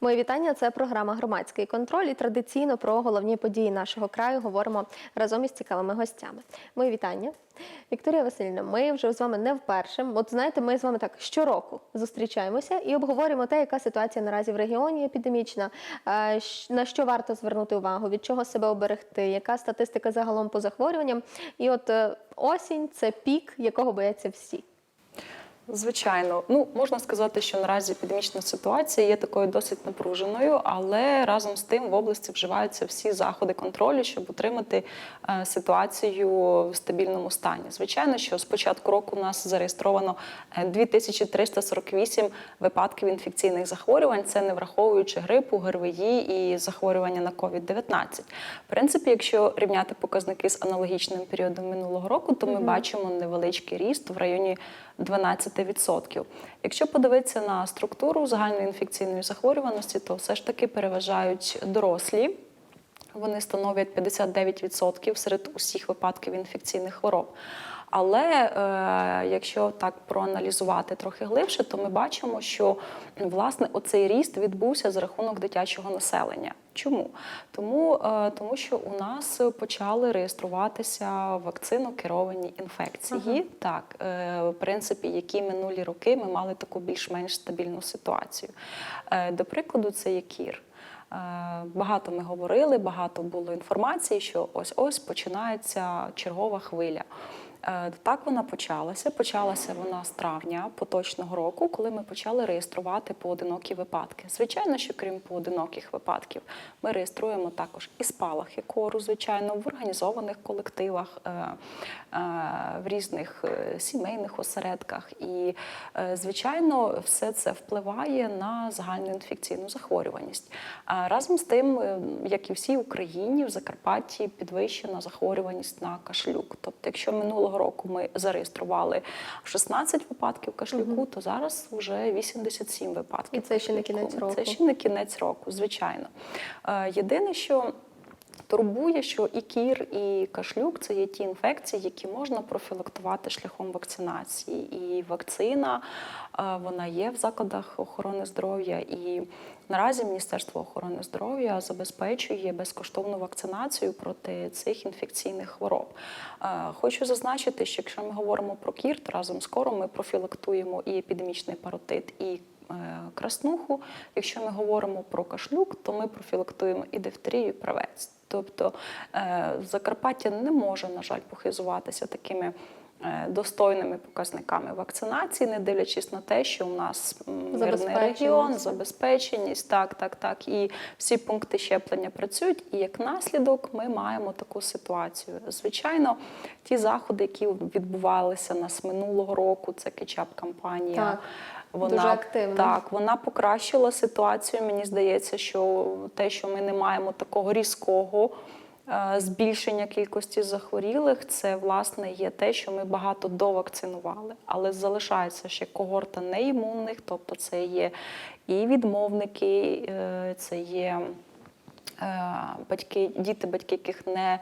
Мої вітання. Це програма Громадський контроль. І традиційно про головні події нашого краю говоримо разом із цікавими гостями. Мої вітання. Вікторія Васильівна, ми вже з вами не вперше. От знаєте, ми з вами так щороку зустрічаємося і обговорюємо те, яка ситуація наразі в регіоні епідемічна, е, на що варто звернути увагу, від чого себе оберегти, яка статистика загалом по захворюванням. І от е, осінь це пік, якого бояться всі. Звичайно, ну можна сказати, що наразі епідемічна ситуація є такою досить напруженою, але разом з тим в області вживаються всі заходи контролю, щоб утримати е, ситуацію в стабільному стані. Звичайно, що з початку року у нас зареєстровано е, 2348 випадків інфекційних захворювань. Це не враховуючи грипу, ГРВІ і захворювання на COVID-19. В принципі, якщо рівняти показники з аналогічним періодом минулого року, то ми бачимо невеличкий ріст в районі 12%. Якщо подивитися на структуру загальної інфекційної захворюваності, то все ж таки переважають дорослі. Вони становлять 59% серед усіх випадків інфекційних хвороб. Але е, якщо так проаналізувати трохи глибше, то ми бачимо, що власне оцей ріст відбувся за рахунок дитячого населення. Чому? Тому, е, тому що у нас почали реєструватися вакцинокеровані інфекції, так, е, в принципі, які минулі роки ми мали таку більш-менш стабільну ситуацію. Е, До прикладу, це є кір. Багато ми говорили, багато було інформації, що ось ось починається чергова хвиля. Е, Так вона почалася. Почалася вона з травня поточного року, коли ми почали реєструвати поодинокі випадки. Звичайно, що крім поодиноких випадків, ми реєструємо також і спалахи кору, звичайно, в організованих колективах, е, е, в різних сімейних осередках. І, звичайно, все це впливає на загальну інфекційну захворюваність. А Разом з тим, як і всій Україні, в Закарпатті підвищена захворюваність на кашлюк. Тобто, якщо минулого року ми зареєстрували 16 випадків кашлюку, то зараз вже 87 випадків. І це ще не кінець року. Це ще не кінець року, звичайно. Е, Єдине, що турбує, що і кір, і кашлюк це є ті інфекції, які можна профілактувати шляхом вакцинації. І вакцина е, вона є в закладах охорони здоров'я. І наразі Міністерство охорони здоров'я забезпечує безкоштовну вакцинацію проти цих інфекційних хвороб. Е, Хочу зазначити, що якщо ми говоримо про кір, то разом з кором ми профілактуємо і епідемічний паротит, і краснуху. Якщо ми говоримо про кашлюк, то ми профілактуємо і дифтерію, і правець. Тобто е, Закарпаття не може, на жаль, похизуватися такими е, достойними показниками вакцинації, не дивлячись на те, що у нас мирний регіон, забезпеченість, так, так, так. І всі пункти щеплення працюють. І як наслідок ми маємо таку ситуацію. Звичайно, ті заходи, які відбувалися нас минулого року, це кетчап-кампанія. Так. Вона Дуже активно. так, вона покращила ситуацію. Мені здається, що те, що ми не маємо такого різкого е, збільшення кількості захворілих, це власне є те, що ми багато довакцинували. Але залишається ще когорта неімунних, тобто це є і відмовники, е, це є е, батьки, діти, батьки, яких не, е,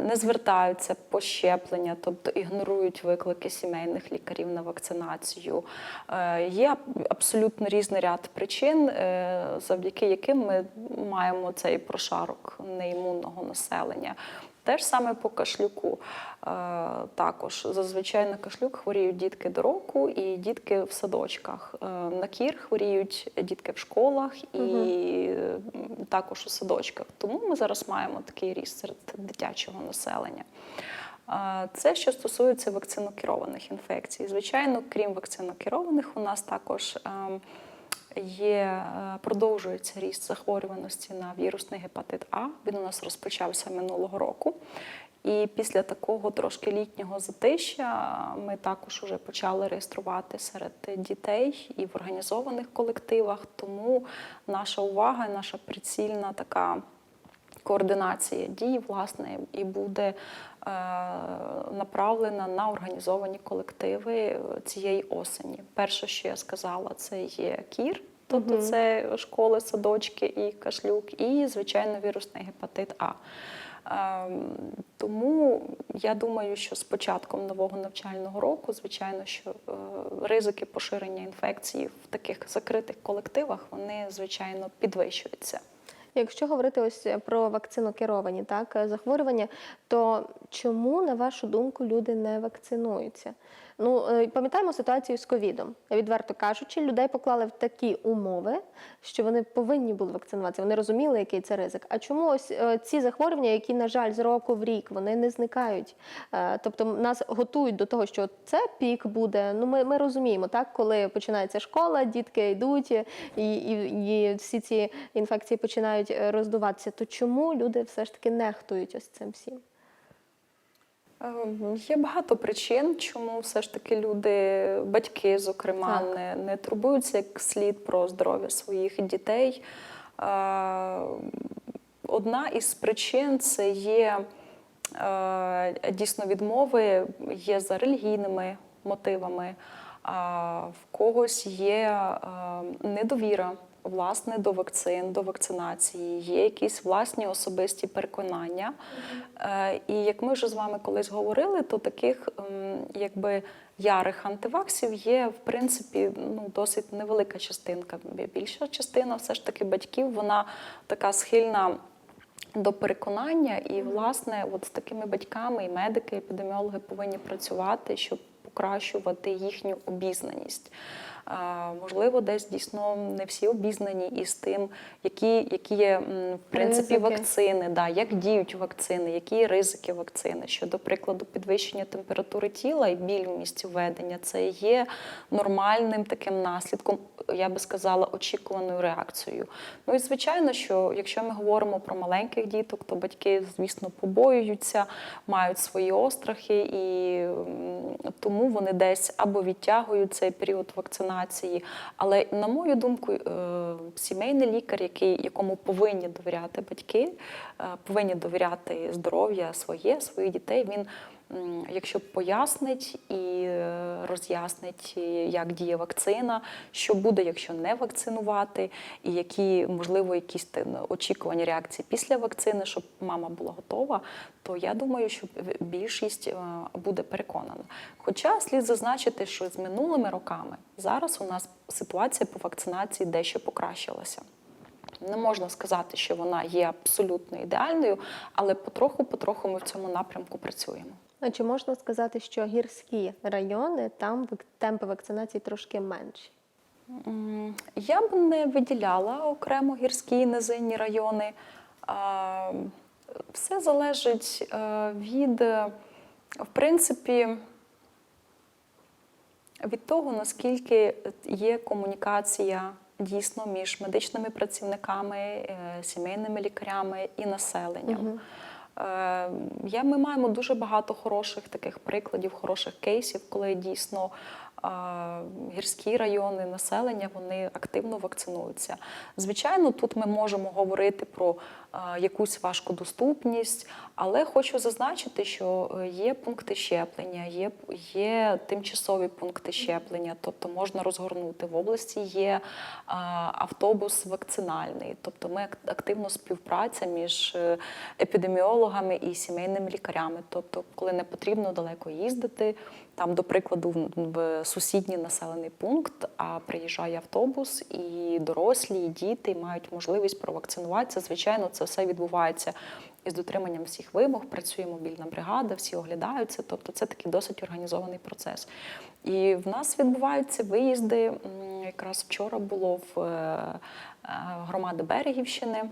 не звертаються по щеплення, тобто ігнорують виклики сімейних лікарів на вакцинацію. Е, Є абсолютно різний ряд причин, е, завдяки яким ми маємо цей прошарок неімунного населення. Те ж саме по кашлюку. Е, Також зазвичай на кашлюк хворіють дітки до року і дітки в садочках. Е, На кір хворіють дітки в школах і м, також у садочках. Тому ми зараз маємо такий ріст серед дитячого населення. Е, Це що стосується вакцинокерованих інфекцій. Звичайно, крім вакцинокерованих, у нас також ем, є, е, продовжується ріст захворюваності на вірусний гепатит А. Він у нас розпочався минулого року. І після такого трошки літнього затища ми також вже почали реєструвати серед дітей і в організованих колективах. Тому наша увага, наша прицільна така координація дій, власне, і буде е, направлена на організовані колективи цієї осені. Перше, що я сказала, це є кір. Тобто це школи, садочки і кашлюк, і, звичайно, вірусний гепатит А. Ем, Тому я думаю, що з початком нового навчального року, звичайно, що е, ризики поширення інфекції в таких закритих колективах вони звичайно підвищуються. Якщо говорити ось про вакцинокеровані так, е, захворювання, то чому, на вашу думку, люди не вакцинуються? Ну, е, пам'ятаємо ситуацію з ковідом. Відверто кажучи, людей поклали в такі умови, що вони повинні були вакцинуватися. Вони розуміли, який це ризик. А чому ось е, ці захворювання, які, на жаль, з року в рік вони не зникають? Е, Тобто нас готують до того, що це пік буде. Ну, ми, ми розуміємо, так, коли починається школа, дітки йдуть, і, і, і всі ці інфекції починають роздуватися. То чому люди все ж таки нехтують ось цим всім? Є багато причин, чому все ж таки люди, батьки, зокрема, Так. не, не турбуються як слід про здоров'я своїх дітей. Одна із причин це є дійсно відмови, є за релігійними мотивами, а в когось є недовіра. Власне, до вакцин, до вакцинації, є якісь власні особисті переконання. Е, І як ми вже з вами колись говорили, то таких якби ярих антиваксів є в принципі ну, досить невелика частинка. Більша частина все ж таки батьків, вона така схильна до переконання, і власне, от з такими батьками і медики, епідеміологи повинні працювати, щоб покращувати їхню обізнаність. Можливо, десь дійсно не всі обізнані із тим, які, які є в принципі Ризики. вакцини, да, як діють вакцини, які є ризики вакцини. Що, до прикладу, підвищення температури тіла і біль у місці введення це є нормальним таким наслідком, я би сказала, очікуваною реакцією. Ну і звичайно, що якщо ми говоримо про маленьких діток, то батьки, звісно, побоюються, мають свої острахи, і м, тому вони десь або відтягують цей період вакцинації. Але на мою думку, е, сімейний лікар, який, якому повинні довіряти батьки, е, повинні довіряти здоров'я своє, своїх дітей. Він Якщо пояснить і е, роз'яснить, е, як діє вакцина, що буде, якщо не вакцинувати, і які, можливо, якісь очікувані реакції після вакцини, щоб мама була готова, то я думаю, що більшість е, буде переконана. Хоча слід зазначити, що з минулими роками зараз у нас ситуація по вакцинації дещо покращилася. Не можна сказати, що вона є абсолютно ідеальною, але потроху-потроху ми в цьому напрямку працюємо. А чи можна сказати, що гірські райони там темпи вакцинації трошки менші? Я б не виділяла окремо гірські і низинні райони. Все залежить е, від, в принципі, від того, наскільки є комунікація дійсно між медичними працівниками, е, сімейними лікарями і населенням. Е, Я, ми маємо дуже багато хороших таких прикладів, хороших кейсів, коли дійсно гірські райони населення вони активно вакцинуються. Звичайно, тут ми можемо говорити про якусь важкодоступність, але хочу зазначити, що е, є пункти щеплення, є, є тимчасові пункти щеплення, тобто можна розгорнути в області. Є автобус вакцинальний, тобто ми ак- активно співпраця між е, епідеміологами і сімейними лікарями. Тобто, коли не потрібно далеко їздити, там, до прикладу, в- сусідній населений пункт, а приїжджає автобус, і дорослі, і діти мають можливість провакцинуватися. Звичайно, це все відбувається із дотриманням всіх вимог. Працює мобільна бригада, всі оглядаються. Тобто, це такий досить організований процес. І в нас відбуваються виїзди. Якраз вчора було в е, е, громади Берегівщини.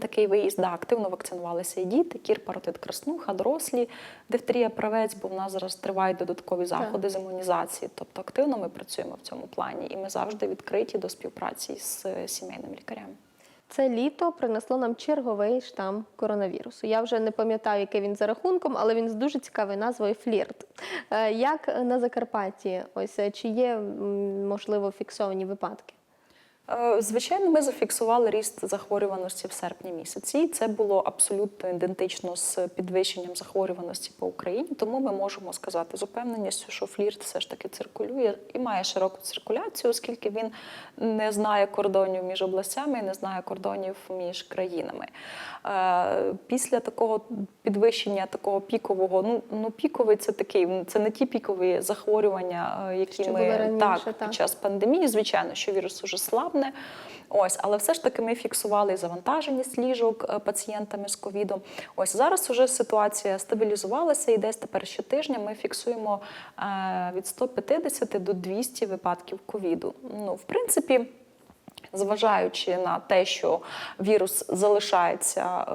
Такий виїзд, да, активно вакцинувалися і діти, кір, паротит, краснуха, дорослі, дифтерія, правець, бо в нас зараз тривають додаткові заходи з імунізації. Тобто активно ми працюємо в цьому плані, і ми завжди відкриті до співпраці з е, сімейними лікарями. Це літо принесло нам черговий штам коронавірусу. Я вже не пам'ятаю, який він за рахунком, але він з дуже цікавою назвою флірт. Е, Як на Закарпатті, ось е, чи є можливо фіксовані випадки? Е, Звичайно, ми зафіксували ріст захворюваності в серпні місяці. І Це було абсолютно ідентично з підвищенням захворюваності по Україні. Тому ми можемо сказати з упевненістю, що флірт все ж таки циркулює і має широку циркуляцію, оскільки він не знає кордонів між областями і не знає кордонів між країнами. Е, Після такого підвищення, такого пікового, ну ну піковий це такий, це не ті пікові захворювання, е, які Що ми раніше, так, так. під час пандемії, звичайно, що вірус уже слабне. Ось, але все ж таки ми фіксували завантаженість ліжок е, пацієнтами з ковідом. Ось зараз уже ситуація стабілізувалася, і десь тепер щотижня ми фіксуємо е, від 150 до 200 випадків ковіду. Ну, в принципі. Зважаючи на те, що вірус залишається, е,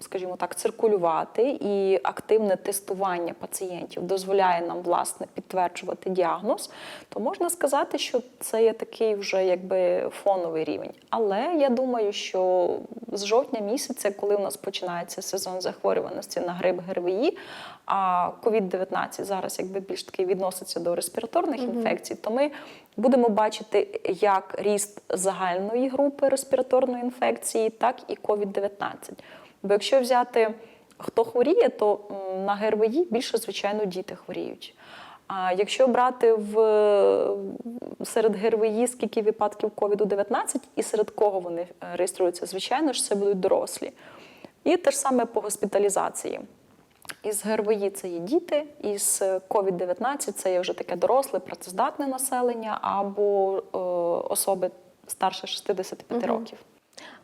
скажімо так, циркулювати, і активне тестування пацієнтів дозволяє нам власне підтверджувати діагноз, то можна сказати, що це є такий вже якби фоновий рівень. Але я думаю, що з жовтня місяця, коли у нас починається сезон захворюваності на грип ГРВІ, а COVID-19 зараз якби більш таки відноситься до респіраторних інфекцій, то ми будемо бачити як ріст загальної групи респіраторної інфекції, так і COVID-19. Бо якщо взяти хто хворіє, то на ГРВІ більше, звичайно, діти хворіють. А якщо брати в серед ГРВІ скільки випадків COVID-19 і серед кого вони е, реєструються, звичайно ж, це будуть дорослі. І те ж саме по госпіталізації. Із ГРВІ це є діти, із COVID-19 це є вже таке доросле, працездатне населення або е, особи старше 65 Мгм. років.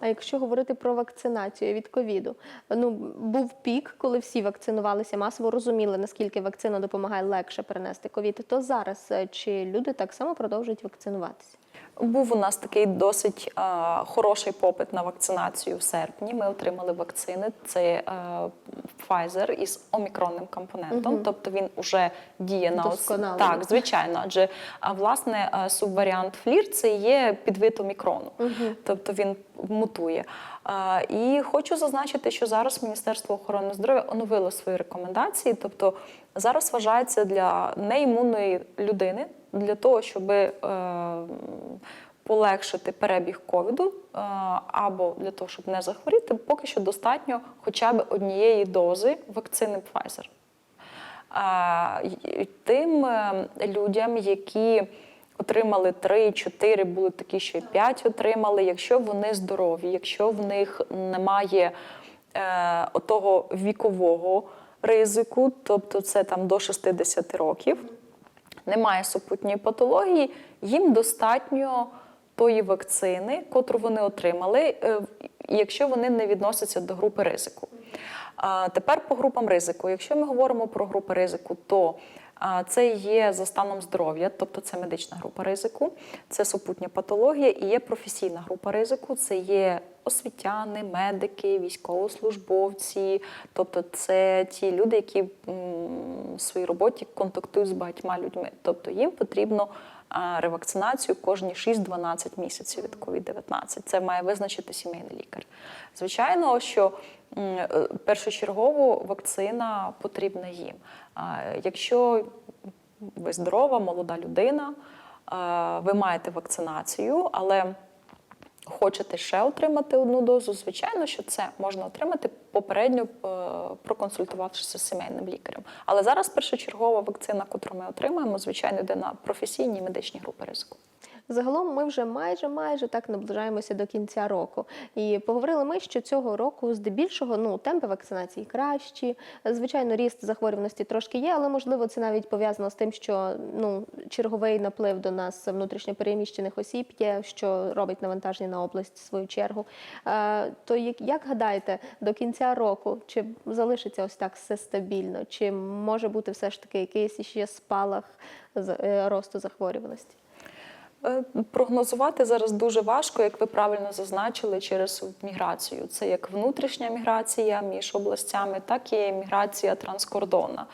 А якщо говорити про вакцинацію від ковіду, ну був пік, коли всі вакцинувалися масово, розуміли, наскільки вакцина допомагає легше перенести ковід, то зараз е, чи люди так само продовжують вакцинуватися? Був у нас такий досить е, хороший попит на вакцинацію в серпні. Ми отримали вакцини. Це е, Pfizer із омікронним компонентом, угу. тобто він уже діє на ос- Так, звичайно, адже а, власне е, субваріант флір це є підвид омікрону, тобто він мутує. І хочу зазначити, що зараз Міністерство охорони здоров'я оновило свої рекомендації. Тобто зараз вважається для неімунної людини для того, щоб е, полегшити перебіг ковіду е, або для того, щоб не захворіти, поки що достатньо хоча б однієї дози вакцини Pfizer. Тим е, людям, які отримали 3, 4, були такі, що і 5 отримали, якщо вони здорові, якщо в них немає е, отого вікового ризику, тобто це там до 60 років, немає супутньої патології, їм достатньо тої вакцини, котру вони отримали, е, якщо вони не відносяться до групи ризику. А Тепер по групам ризику. Якщо ми говоримо про групи ризику, то це є за станом здоров'я, тобто це медична група ризику, це супутня патологія і є професійна група ризику, це є освітяни, медики, військовослужбовці, тобто це ті люди, які в своїй роботі контактують з багатьма людьми. Тобто їм потрібно ревакцинацію кожні 6-12 місяців від COVID-19. Це має визначити сімейний лікар. Звичайно, що е, першочергово вакцина потрібна їм. Якщо ви здорова, молода людина, ви маєте вакцинацію, але хочете ще отримати одну дозу, звичайно, що це можна отримати попередньо е, проконсультувавшися з сімейним лікарем. Але зараз першочергова вакцина, яку ми отримаємо, звичайно, йде на професійні медичні групи ризику. Загалом ми вже майже майже так наближаємося до кінця року. І поговорили ми, що цього року здебільшого ну темпи вакцинації кращі. Звичайно, ріст захворюваності трошки є, але можливо це навіть пов'язано з тим, що ну черговий наплив до нас внутрішньопереміщених осіб є, що робить навантаження на область в свою чергу. Е, то як, як гадаєте, до кінця року чи залишиться ось так все стабільно, чи може бути все ж таки якийсь ще спалах е, росту захворюваності? Е, Прогнозувати зараз дуже важко, як ви правильно зазначили, через міграцію. Це як внутрішня міграція між областями, так і міграція транскордонна.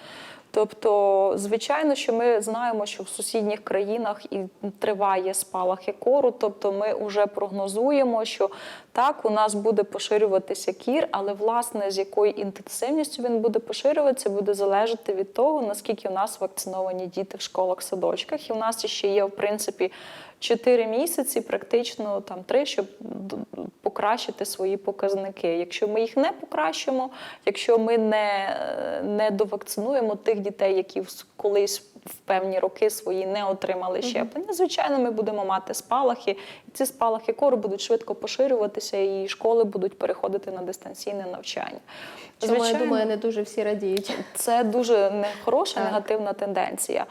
Тобто, звичайно, що ми знаємо, що в сусідніх країнах і триває спалах кору, тобто ми вже прогнозуємо, що так, у нас буде поширюватися кір, але власне з якою інтенсивністю він буде поширюватися, буде залежати від того, наскільки у нас вакциновані діти в школах, садочках. І в нас ще є, в принципі, 4 місяці, практично там 3, щоб покращити свої показники. Якщо ми їх не покращимо, якщо ми не, не довакцинуємо тих дітей, які колись в певні роки свої не отримали щеплення, звичайно, ми будемо мати спалахи, і ці спалахи кору будуть швидко поширюватися, і школи будуть переходити на дистанційне навчання. Чому я думаю, не дуже всі радіють. Це дуже нехороша, Так. негативна тенденція.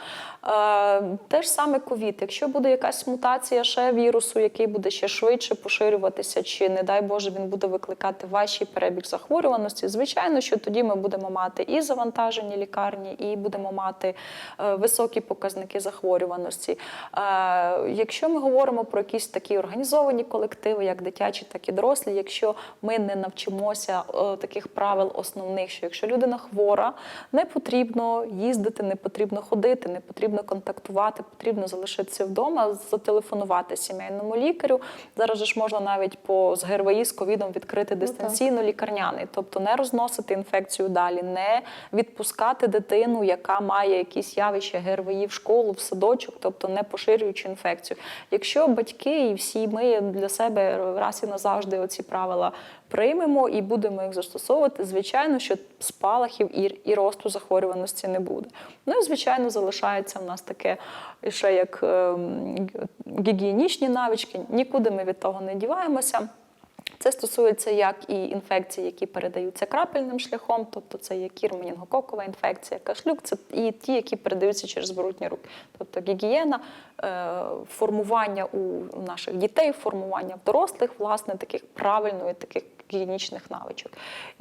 Е, те ж саме ковід. Якщо буде якась мутація ще вірусу, який буде ще швидше поширюватися, чи, не дай Боже, він буде викликати важчий перебіг захворюваності, звичайно, що тоді ми будемо мати і завантажені лікарні, і будемо мати е, високі показники захворюваності. Е, якщо ми говоримо про якісь такі організовані колективи, як дитячі, так і дорослі, якщо ми не навчимося е, таких правил основних, що якщо людина хвора, не потрібно їздити, не потрібно ходити, не потрібно контактувати, потрібно залишитися вдома, зателефонувати сімейному лікарю. Зараз же ж можна навіть по з ГРВІ з ковідом відкрити дистанційно лікарняний, тобто не розносити інфекцію далі, не відпускати дитину, яка має якісь явища ГРВІ в школу, в садочок, тобто не поширюючи інфекцію. Якщо батьки і всі ми для себе раз і назавжди оці правила приймемо і будемо їх застосовувати, звичайно, що спалахів і, і росту захворюваності не буде. Ну і звичайно, залишається в нас таке ще як ем, гігієнічні навички. Нікуди ми від того не діваємося. Це стосується як і інфекцій, які передаються крапельним шляхом, тобто це є кір, менінгококова інфекція, кашлюк, це і ті, які передаються через зворотні руки. Тобто гігієна, е, формування у наших дітей, формування в дорослих, власне, таких правильної, таких гігієнічних навичок.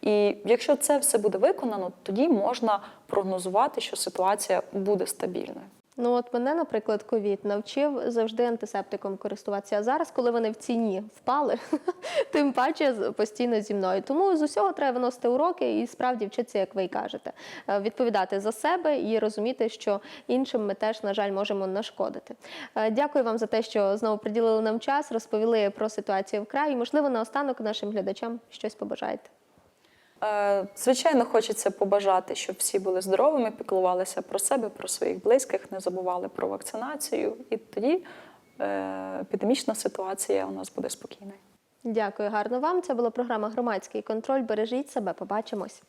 І якщо це все буде виконано, тоді можна прогнозувати, що ситуація буде стабільною. Ну от мене, наприклад, ковід навчив завжди антисептиком користуватися. А зараз, коли вони в ціні впали, тим паче постійно зі мною. Тому з усього треба виносити уроки і справді вчитися, як ви й кажете, Е, відповідати за себе і розуміти, що іншим ми теж, на жаль, можемо нашкодити. Е, Дякую вам за те, що знову приділили нам час, розповіли про ситуацію в краї. Можливо, наостанок нашим глядачам щось побажаєте. Е, Звичайно, хочеться побажати, щоб всі були здоровими, піклувалися про себе, про своїх близьких, не забували про вакцинацію, і тоді е, епідемічна ситуація у нас буде спокійною. Дякую гарно вам. Це була програма Громадський контроль. Бережіть себе. Побачимось.